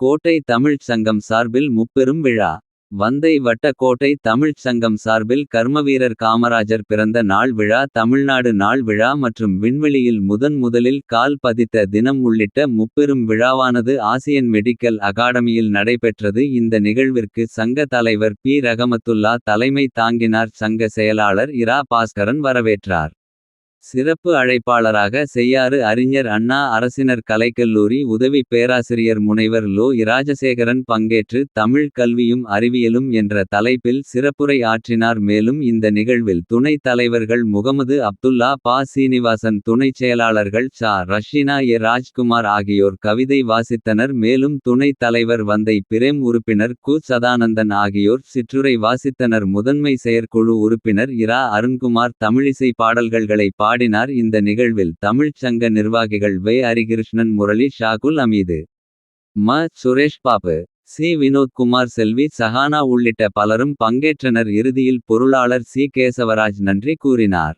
கோட்டை தமிழ்ச் சங்கம் சார்பில் முப்பெரும் விழா. வந்தை வட்ட கோட்டை தமிழ்ச் சங்கம் சார்பில் கர்மவீரர் காமராஜர் பிறந்த நாள் விழா. தமிழ்நாடு நாள் விழா மற்றும் விண்வெளியில் முதன் முதலில் கால் பதித்த தினம் உள்ளிட்ட முப்பெரும் விழாவானது ஆசியன் மெடிக்கல் அகாடமியில் நடைபெற்றது. இந்த நிகழ்விற்கு சங்க தலைவர் பி ரகமத்துல்லா தலைமை தாங்கினார். சங்க செயலாளர் இரா பாஸ்கரன் வரவேற்றார். சிறப்பு அழைப்பாளராக செய்யாறு அறிஞர் அண்ணா அரசினர் கலைக்கல்லூரி உதவி பேராசிரியர் முனைவர் லோ இராஜசேகரன் பங்கேற்று தமிழ் கல்வியும் அறிவியலும் என்ற தலைப்பில் சிறப்புரை ஆற்றினார். மேலும் இந்த நிகழ்வில் துணைத் தலைவர்கள் முகமது அப்துல்லா பா. சீனிவாசன் துணைச் செயலாளர்கள் ஷா ரஷீனா எ ராஜ்குமார் ஆகியோர் கவிதை வாசித்தனர். மேலும் துணைத் தலைவர் வந்தை பிரேம் உறுப்பினர் கு. சதானந்தன் ஆகியோர் சிற்றுரை வாசித்தனர். முதன்மை செயற்குழு உறுப்பினர் இரா. அருண்குமார் தமிழிசை பாடல்கள்களை பாடினார். இந்த நிகழ்வில் தமிழ்ச் சங்க நிர்வாகிகள் வே. ஹரிகிருஷ்ணன் முரளி ஷாகுல் அமீது ம. சுரேஷ் பாபு சி. வினோத்குமார் செல்வி சஹானா உள்ளிட்ட பலரும் பங்கேற்றனர். இறுதியில் பொருளாளர் சி. கேசவராஜ் நன்றி கூறினார்.